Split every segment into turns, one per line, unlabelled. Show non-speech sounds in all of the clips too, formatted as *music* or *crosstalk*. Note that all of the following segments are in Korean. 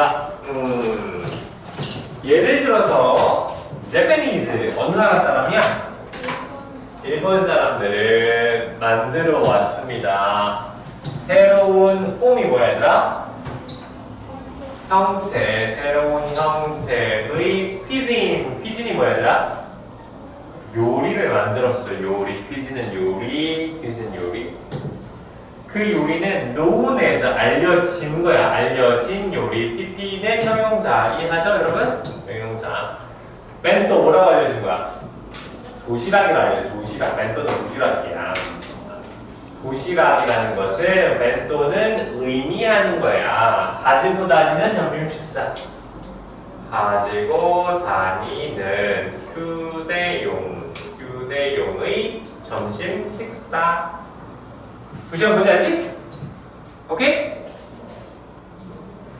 됩니다. 음, 예를 들어서 제페니즈 어느 나라 사람이야? 일본 사람들을 만들어 왔습니다. 새로운 폼이 뭐야 얘들아? 형태, 새로운 형태의 퀴즈인, 퀴즈니 뭐야 얘들아? 요리를 만들었어 요리, 퀴즈는 요리, 퀴즈는 요리. 그 요리는 노훈에서 알려진 거야. 알려진 요리. PP는 형용사. 이해하죠, 여러분? 형용사. 벤또 뭐라고 알려준 거야? 도시락이라 알려. 도시락. 벤또는 도시락이야. 도시락이라는 것을 벤또는 의미하는 거야. 가지고 다니는 점심 식사. 가지고 다니는 휴대용, 휴대용의 점심 식사. 구시간 뭔지 알지? 오케이?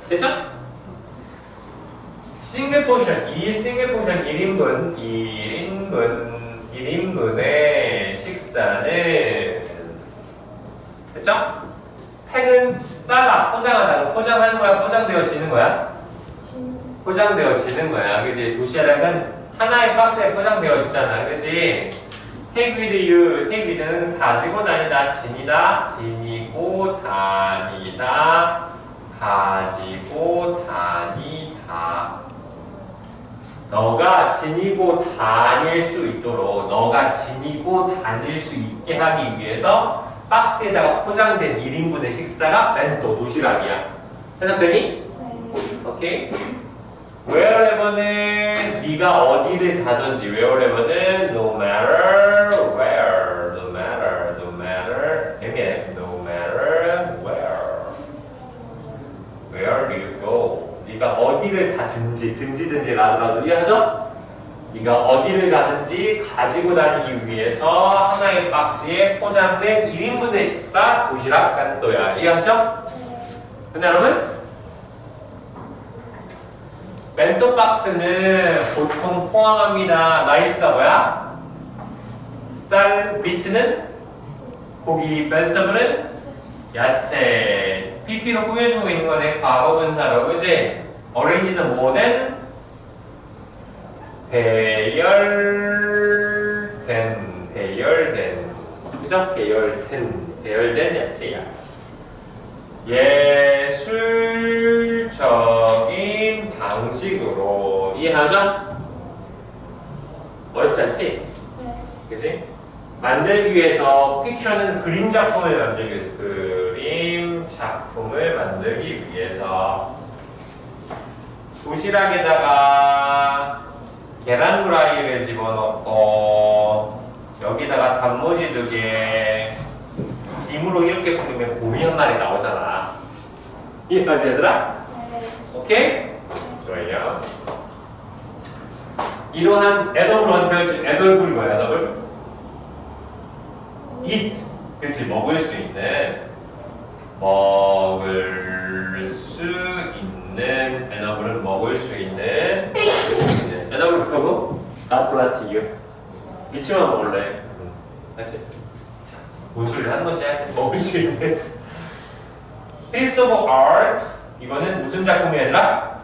됐죠? 싱글 포션, 이 싱글 포션 1인분, 1인분, 1인분의 식사는 됐죠? 팩은 싸다, 포장하다. 포장하는 거야, 포장되어지는 거야? 포장되어지는 거야. 그지? 도시락은 하나의 박스에 포장되어지잖아. 그지? Take with you, take with는 가지고 다니다, 지니다, 지니고 다니다, 가지고 다니다. 너가 지니고 다닐 수 있도록, 너가 지니고 다닐 수 있게 하기 위해서 박스에다가 포장된 1인분의 식사가 벤또 도시락이야. 해석되니? 오케이. wherever는 네가 어디를 가든지 wherever는 no matter where, no matter, no matter, 애매해. no matter where, where do you go? 네가 어디를 가든지 든지든지 라더라도 이해하죠? 네가 어디를 가든지 가지고 다니기 위해서 하나의 박스에 포장된 1인분의 식사 도시락 깐또야 이해하시죠? 근데 여러분 벤또 박스는 보통 포함합니다. 나이스가 뭐야? 쌀, 미트는 고기, 베스터블은 야채. PP로 꾸며주고 있는 거네. 과거 분사로, 그지? 어레인지는 뭐든 배열된, 배열된, 그죠? 배열된, 배열된 야채야. 예술적인 방식으로 이해하죠? 어렵지 않지? 그지? 만들기 위해서 픽션은 그림 작품을 만들기 위해서 그림 작품을 만들기 위해서 도시락에다가 계란 후라이를 집어넣고 여기다가 단무지 두 개, 김으로 이렇게 뿌리면 곰이 한 마리 나오잖아. 이해가지 얘들아? 오케이? 좋아요. 이러한 애덤을 어떻게 배웠지? 애덤이 뭐야, 애덤을? eat. 그치, 먹을 수 있는. 먹 먹을 수 있는. 애덤을 배우고, God bless you. 미치만 먹을래. 응. 하여튼. 뭔 소리 하는 건지 먹을 수 있는. Piece of art. 이거는 무슨 작품이야, 얘들아?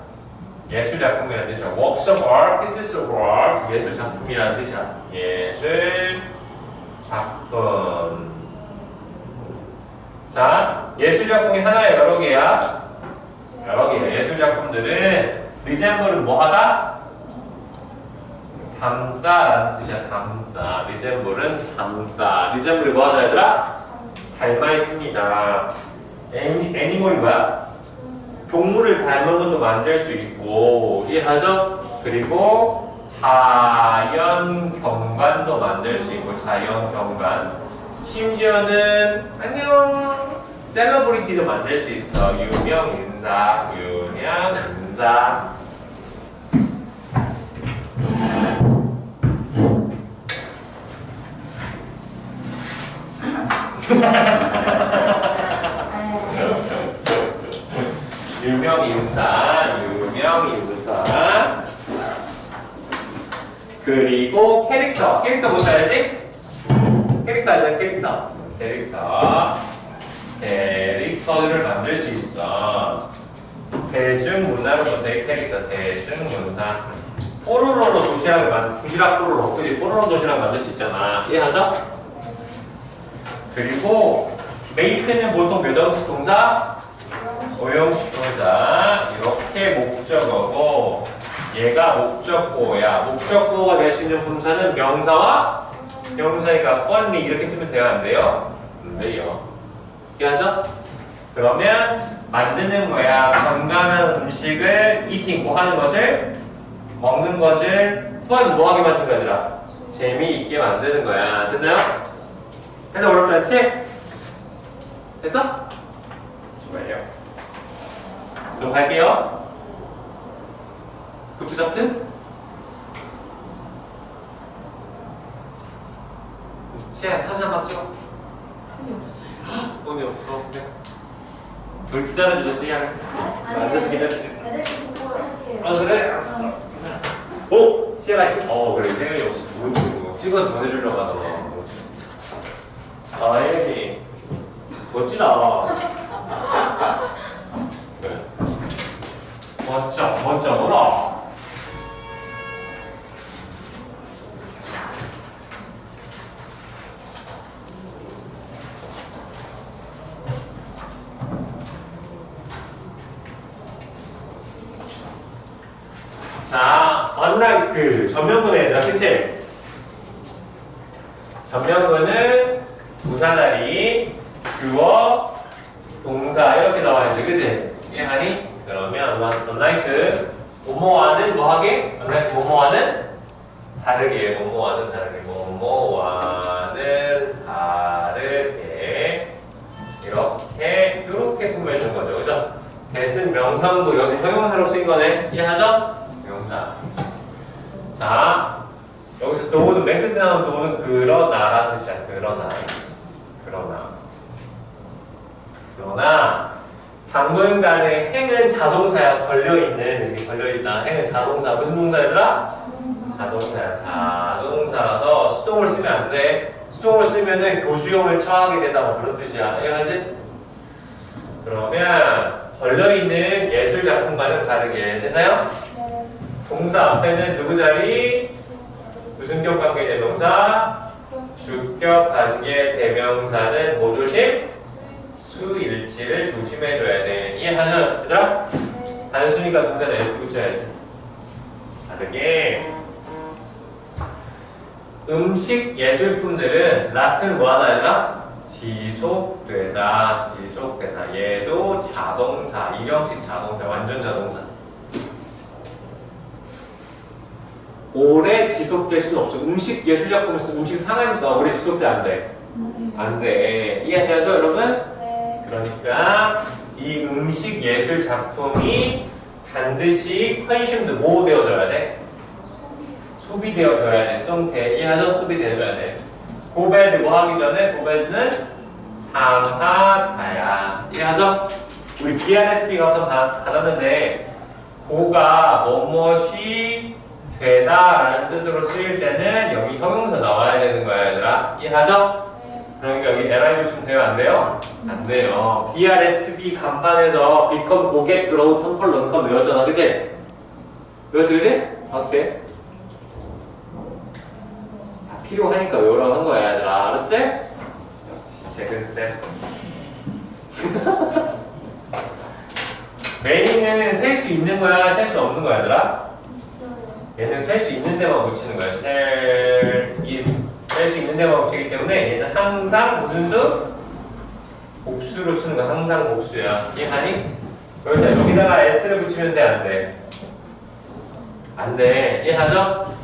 예술 작품이라는 뜻이야. Works of art, pieces of art. 예술 작품이라는 뜻이야. 예술 작품. 자, 예술 작품이 하나에 여러 개야. 여러 개야. 예술 작품들은 리젠블은 뭐하다? 담다라는 뜻이야. 담다. 리젠블은 담다. 리젠블이 뭐하다 얘들아? 닮아 있습니다. 애니, 애니멀이 뭐야? 동물을 닮은 것도 만들 수 있고 이해하죠? 그리고 자연 경관도 만들 수 있고 자연 경관 심지어는 안녕 셀러브리티도 만들 수 있어 유명 인사 유명 인사 유명 인사, 유명 인사. 그리고 캐릭터. 캐릭터 뭔지 알지? 캐릭터 알죠? 캐릭터. 캐릭터. 캐릭터를 만들 수 있어. 대중문화로부터 대입해야겠죠. 대중문화. 뽀로로로 도시락을 만 도시락 뽀로로. 그지? 뽀로로 도시락 만들 수 있잖아. 이해하죠? 그리고 메이크는 보통 몇 형식 동사? 오형식 동사. 이렇게 목적어고 얘가 목적어야. 목적어가 될 수 있는 분사는 명사와 명사니까 only 이렇게 쓰면 돼요? 안 돼요? 안 돼요. 이해하죠? 그러면 만드는 거야. 건강한 음식을 eating 뭐 하는 것을 먹는 것을 fun 뭐 하게 만드는 거야, 얘들아? 재미있게 만드는 거야. 됐나요? 해서 어렵지 않지? 됐어? 좋아요. 그럼 갈게요. 구투 잡트? 시간 사진 한번 찍어. 돈이 없어. 그래. 우리 기다려주세요, 시간. 앉아서
할게요.
아 그래? 알았어. 오! 시아가 찍. 어 그래 생각이 없이 뭐 찍어서 보내주려고 하나 봐. 아 혜미 멋지다. 그래. 멋져 멋져 놀아. 자, unlike 그 얘들아, 그치? 전면근은 부사자리, 주어, 동사 이렇게 나와 있는데, 그치? 이해하니? 그러면 unlike 뭐뭐와는 뭐하게? unlike 뭐뭐와는 다르게, 뭐뭐와는 다르게, 뭐뭐와는 다르게 이렇게 이렇게 꾸며준 거죠, 그죠? 대신 명사문도 여기서 형용사로 쓰인 거네, 이해하죠? 명사. 자, 여기서 도는 맨 끝에 나오는 도는 그러나라는 뜻이야. 그러나. 그러나. 그러나 당분간의 행은 자동사야 걸려있는 여기 걸려있다. 행은 자동사 무슨 동사 얘들아? 자동사야. 자동사라서 수동을 쓰면 안 돼. 수동을 쓰면은 교수용을 처하게 된다 뭐 그런 뜻이야. 이해하지? 그러면 걸려있는 예술 작품과는 다르게 됐나요? 동사 앞에는 누구 자리? 무슨 격 관계 대명사? 주격 관계 대명사는 뭐 조심? 수일치를 조심해줘야 돼. 이해하죠? 얘들아? 단순히가 동사는 S 붙여야지. 다르게 음식 예술품들은 라스트는 뭐 하나 얘들아? 지속되다, 지속되다. 얘도 자동사, 일형식 자동사, 완전 자동사. 오래 지속될 수는 없어. 음식 예술 작품을 쓰 음식 상하니까 오래 지속돼 안 돼. 안 돼. 이해되죠, 여러분?
네.
그러니까 이 음식 예술 작품이 반드시 컨슘드 뭐 되어져야 돼? 소비되어져야 돼. 수동태 이해하죠? 소비되어져야 돼. 고배드 뭐 하기 전에 고배드는 상하다야. 이해하죠? 우리 한번 다- 받았는데 고가 뭐뭇이 되다 라는 뜻으로 쓰일 때는 여기 형용사 나와야 되는 거야 얘들아. 이해하죠? 그러니까 여기 LIB 좀 돼요? 안 돼요? 안 돼요. BRSB 간판에서 become, 고객, grow, 텀펄, 런컴 외웠잖아. 그치? 외웠지, 그치? 어때? 다 필요하니까 외우라고 한 거야, 얘들아. 알았지? 역시 재근쌤. *laughs* 메인은 셀 수 있는 거야, 셀 수 없는 거야, 얘들아? 얘는 셀 수 있는 데만 붙이는 거야. 셀, 이, 셀수 있는 데만 붙이기 때문에 얘는 항상 무슨 수? 곱수로 쓰는 거야. 항상 곱수야. 이해하니? 그래서 여기다가 s를 붙이면 돼, 안 돼? 안 돼. 이해하죠?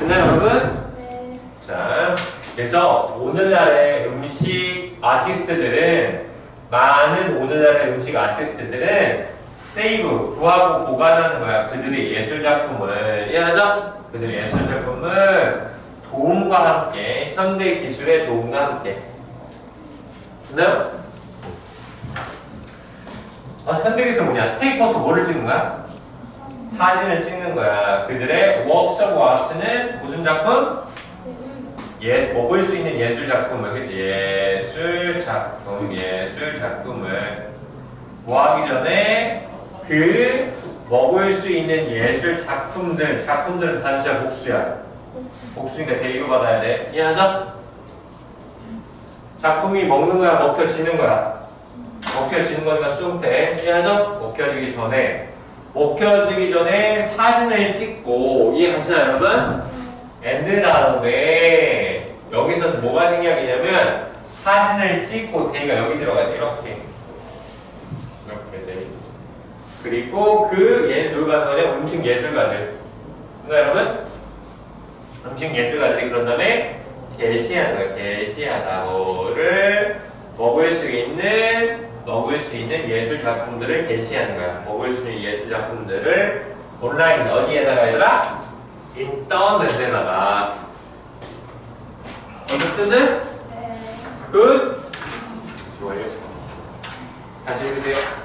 됐나요, 여러분?
네.
자, 그래서 오늘날의 음식 아티스트들은 많은 오늘날의 음식 아티스트들은 세이브, 구하고 보관하는 거야. 그들의 예술 작품을 이해하죠? 그들의 예술 작품을 도움과 함께 현대 기술의 도움과 함께 됐나요? 아, 현대 기술 뭐냐? 테이크아웃 뭐를 찍는 거야? 사진을 찍는 거야. 그들의 of art는 무슨 작품? 예, 먹을 수 있는 예술 작품을, 그치? 예술 작품, 예술 작품을 뭐 하기 전에 그 먹을 수 있는 예술 작품들 작품들은 단수야 복수야 복수니까 대입을 받아야 돼 이해하죠? 작품이 먹는 거야 먹혀지는 거야 먹혀지는 거니까 수동태 이해하죠? 먹혀지기 전에 먹혀지기 전에 사진을 찍고 이해하시나요 여러분? 엔드 다음에 여기서 뭐가 생략이냐면 사진을 찍고 대가 여기 들어가야 돼 이렇게 그리고 그 예, 누가 거냐 음식 예술가들. 그러니까 여러분 음식 예술가들이 그런 다음에 게시하다 뭐를 먹을 수 있는 먹을 수 있는 예술 작품들을 게시하는 거야. 먹을 수 있는 예술 작품들을 온라인 어디에다가 얘들아? 인터넷에다가. 어쨌든 굿. 좋아요. 다시 해주세요